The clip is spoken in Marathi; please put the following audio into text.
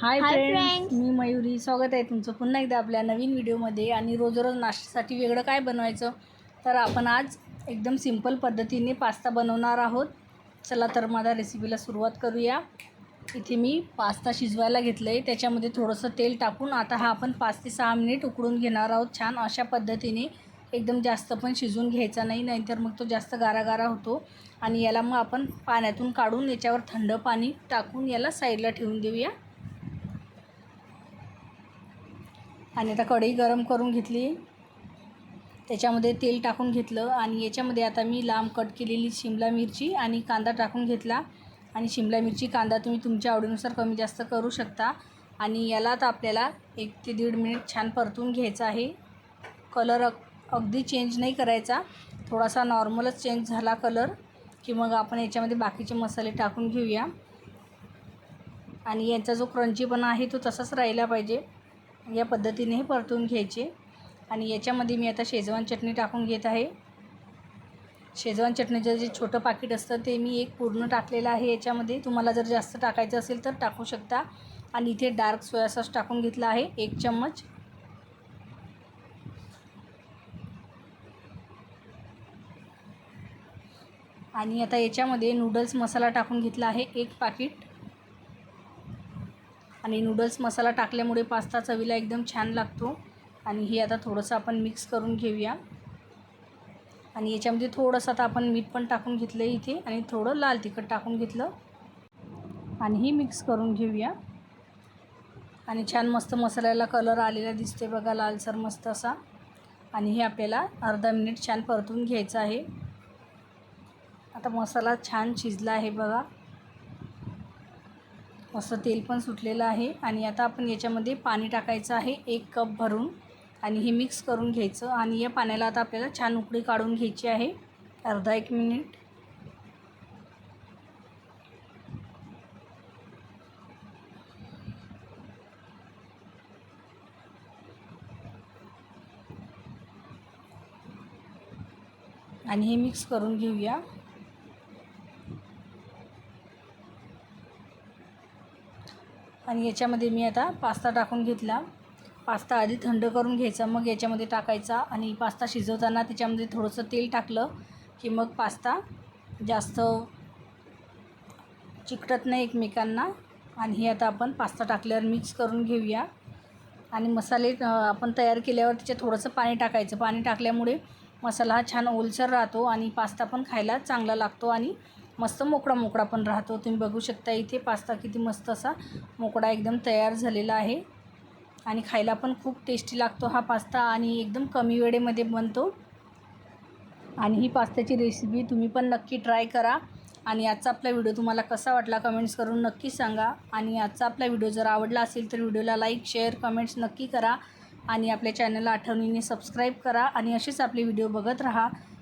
Hi friends. मी मयुरी. स्वागत आहे तुमचं पुन्हा एकदा आपल्या नवीन व्हिडिओमध्ये. आणि रोज रोज नाश्त्यासाठी वेगळं काय बनवायचं? तर आपण आज एकदम सिंपल पद्धतीने पास्ता बनवणार आहोत. चला तर माझ्या रेसिपीला सुरुवात करूया. इथे मी पास्ता शिजवायला घेतलं आहे त्याच्यामध्ये थोडंसं तेल टाकून आता हा आपण पाच ते सहा मिनिट उकडून घेणार आहोत छान अशा पद्धतीने. एकदम जास्त पण शिजवून घ्यायचा नाही नाहीतर मग तो जास्त गारा गारा होतो. आणि याला मग आपण पाण्यातून काढून याच्यावर थंड पाणी टाकून याला साईडला ठेवून देऊया. आणि आता कढई गरम करून घेतली. त्याच्यामध्ये तेल टाकून घेतलं आणि याच्यामध्ये आता मी लांब कट केलेली शिमला मिरची आणि कांदा टाकून घेतला. आणि शिमला मिरची कांदा तुम्ही तुमच्या आवडीनुसार कमी जास्त करू शकता. आणि याला आता आपल्याला एक ते दीड मिनिट छान परतून घ्यायचं आहे. कलर अग अगदी चेंज नाही करायचा. थोडासा नॉर्मलच चेंज झाला कलर की मग आपण याच्यामध्ये बाकीचे मसाले टाकून घेऊया. आणि यांचा जो क्रंचीपणा आहे तो तसाच राहिला पाहिजे. या पद्धतीने हे परतून घ्यायचे. आणि याच्यामध्ये मी आता शेजवान चटणी टाकून घेत आहे. शेजवान चटणीचं जे छोटं पाकिट असतं ते मी एक पूर्ण टाकलेलं आहे याच्यामध्ये. तुम्हाला जर जास्त टाकायचं असेल तर टाकू शकता. आणि इथे डार्क सोया सॉस टाकून घेतला आहे एक चम्मच. आणि आता याच्यामध्ये नूडल्स मसाला टाकून घेतला आहे एक पाकिट. आणि नूडल्स मसाला टाकल्यामुळे पास्ता चवीला एकदम छान लागतो. आणि हे आता थोडंसं आपण मिक्स करून घेऊया. आणि याच्यामध्ये थोडंसं आता आपण मीठ पण टाकून घेतलं आहे इथे आणि थोडं लाल तिखट टाकून घेतलं. आणि ही मिक्स करून घेऊया. आणि छान मस्त मसाल्याला कलर आलेला दिसते बघा लालसर मस्त असा. आणि हे आपल्याला अर्धा मिनिट छान परतून घ्यायचं आहे. आता मसाला छान शिजला आहे बघा. मस्त तेल पण सुटलेलं आहे. आणि आता आपण याच्यामध्ये पाणी टाकायचं आहे एक कप भरून. आणि हे मिक्स करून घ्यायचं. आणि या पाण्याला आता आपल्याला छान उकळी काढून घ्यायची आहे. अर्धा एक मिनिट आणि हे मिक्स करून घेऊया. आणि याच्यामध्ये मी आता पास्ता टाकून घेतला. पास्ता आधी थंड करून घ्यायचा मग याच्यामध्ये टाकायचा आणि पास्ता शिजवताना त्याच्यामध्ये थोडंसं तेल टाकलं की मग पास्ता जास्त चिकटत नाही एकमेकांना. आणि हे आता आपण पास्ता टाकल्यावर मिक्स करून घेऊया. आणि मसाले आपण तयार केल्यावर त्याच्यात थोडंसं पाणी टाकायचं. पाणी टाकल्यामुळे मसाला हा छान ओलसर राहतो आणि पास्ता पण खायला चांगला लागतो आणि मस्त मोकळा मोकळा पण राहतो. तुम्ही बघू शकता इथे पास्ता किती मस्त असा मोकळा एकदम तयार झालेला आहे. आणि खायला पण खूप टेस्टी लागतो हा पास्ता आणि एकदम कमी वेळेमध्ये बनतो. आणि ही पास्त्याची रेसिपी तुम्ही पण नक्की ट्राय करा. आणि आजचा आपला व्हिडिओ तुम्हाला कसा वाटला कमेंट्स करून नक्की सांगा. आणि आजचा आपला व्हिडिओ जर आवडला असेल तर व्हिडिओला लाईक शेअर कमेंट्स नक्की करा. आणि आपल्या चॅनलला आठवणीने सबस्क्राईब करा. आणि असेच आपले व्हिडिओ बघत राहा.